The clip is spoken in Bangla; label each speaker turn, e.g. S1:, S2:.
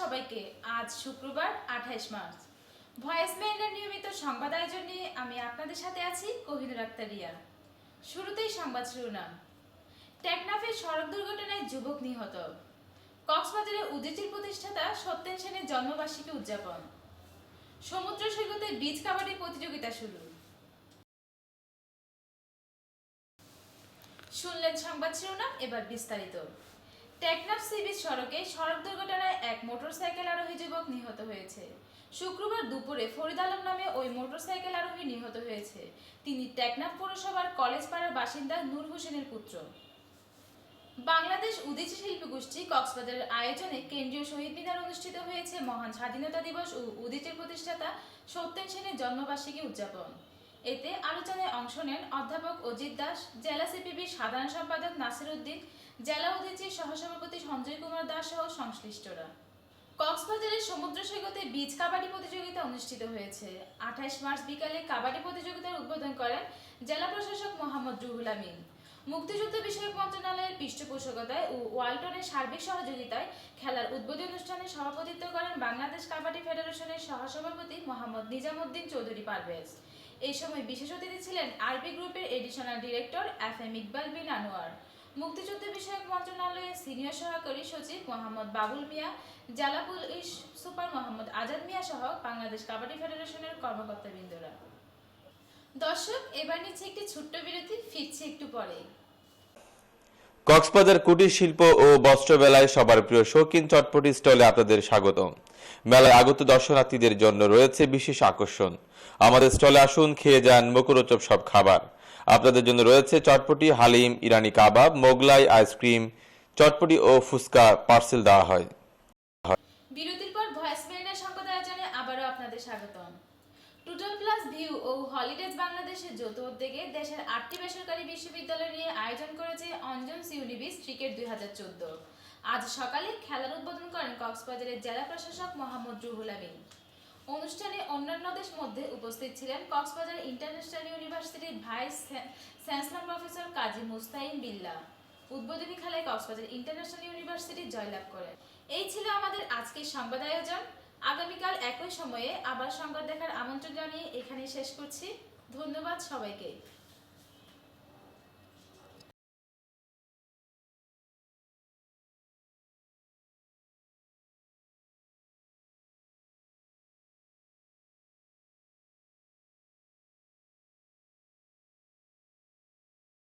S1: সবাইকে। আজ শুক্রবার, আঠাইশ মার্চ। ভয়েস মেইলের নিয়মিত সংবাদ আয়োজন আমি আপনাদের সাথে আছি কোহিনুর আক্তার রিয়া। শুরুতেই সংবাদ শিরোনাম। সড়ক দুর্ঘটনায় যুবক নিহত। কক্সবাজারে উদিচির প্রতিষ্ঠাতা সত্যেন সেনের জন্মবার্ষিকী উদযাপন। সমুদ্র সৈকতে বীজ কাবাডি প্রতিযোগিতা শুরু। শুনলেন সংবাদ শিরোনাম, এবার বিস্তারিত। টেকনাফ সি বিচ সড়কে সড়ক দুর্ঘটনায় এক মোটরসাইকেল আরোহী যুবক নিহত হয়েছে। শুক্রবার দুপুরে ফরিদ আলম নামে ওই মোটরসাইকেল আরোহী নিহত হয়েছে। তিনি টেকনাফ পৌরসভার কলেজ পাড়ার বাসিন্দা নূর হোসেনের পুত্র। বাংলাদেশ উদীচী শিল্পী গোষ্ঠী কক্সবাজারের আয়োজনে কেন্দ্রীয় শহীদ মিনার অনুষ্ঠিত হয়েছে মহান স্বাধীনতা দিবস ও উদীচীর প্রতিষ্ঠাতা সত্যেন সেনের জন্মবার্ষিকী উদযাপন। এতে আলোচনায় অংশ নেন অধ্যাপক অজিত দাস, জেলা সিপিবির সাধারণ সম্পাদক নাসির উদ্দিন, জেলা উদীচীর সহসভাপতি সঞ্জয় কুমার দাস সহ সংশ্লিষ্টরা। কক্সবাজারের সমুদ্র সৈকতে বীজ কাবাডি প্রতিযোগিতা অনুষ্ঠিত হয়েছে। আঠাইশ মার্চ বিকালে কাবাডি প্রতিযোগিতার উদ্বোধন করেন জেলা প্রশাসক মোহাম্মদ রুহুল আমিন। মুক্তিযুদ্ধ বিষয়ক মন্ত্রণালয়ের পৃষ্ঠপোষকতায় ও ওয়ালটনের সার্বিক সহযোগিতায় খেলার উদ্বোধনী অনুষ্ঠানে সভাপতিত্ব করেন বাংলাদেশ কাবাডি ফেডারেশনের সহসভাপতি মোহাম্মদ নিজামুদ্দিন চৌধুরী পারভেজ। এই সময় বিশেষ অতিথি ছিলেন আরবি গ্রুপের additional director F M Iqbal Bin Anwar. মুক্তিযুদ্ধ বিষয়ক মন্ত্রণালয়ের সিনিয়র সহকারী সচিব মোহাম্মদ বাবুল মিয়া, জেলা পুলিশ সুপার মোহাম্মদ আজাদ মিয়া সহ বাংলাদেশ কাবাডি ফেডারেশনের কর্মকর্তা বৃন্দরা দর্শক, এবার নিচ্ছে একটি ছোট্ট বিরতি, ফিরছে একটু পরেই।
S2: কক্সবাজার কুটির শিল্প ও বস্ত্র মেলায় সবার প্রিয় শৌখিন চটপটি স্টলে আপনাদের স্বাগতম। মেলায় আগত দর্শনার্থীদের জন্য রয়েছে বিশেষ আকর্ষণ। আমাদের স্টলে আসুন, খেয়ে যান মুখরোচক সব খাবার। আপনাদের জন্য রয়েছে চটপটি, হালিম, ইরানি কাবাব, মোগলাই, আইসক্রিম, চটপটি ও ফুচকা পার্সেল দেওয়া হয়।
S1: বিরতির পর ভয়েস মেইলের সংবাদ আবারও আপনাদের স্বাগতম। টুটাল প্লাস ভিউ ও হলিডেজ বাংলাদেশের যৌথ উদ্যোগে দেশের আটটি বেসরকারি বিশ্ববিদ্যালয় নিয়ে আয়োজন করেছে অঞ্জন সিউনিবিস ক্রিকেট দুই হাজার চোদ্দ। আজ সকালে খেলার উদ্বোধন করেন কক্সবাজারের জেলা প্রশাসক মোহাম্মদ রুহুল আমিন। অনুষ্ঠানে অন্যান্যদের মধ্যে উপস্থিত ছিলেন কক্সবাজার ইন্টারন্যাশনাল ইউনিভার্সিটির vice chancellor professor Kazi Mustain Billah. উদ্বোধনী খেলায় কক্সবাজার ইন্টারন্যাশনাল ইউনিভার্সিটি জয়লাভ করেন। এই ছিল আমাদের আজকের সংবাদ আয়োজন। আগামীকাল একই সময়ে আবার সংবাদ দেখার আমন্ত্রণ জানিয়ে এখানেই শেষ করছি। ধন্যবাদ সবাইকে।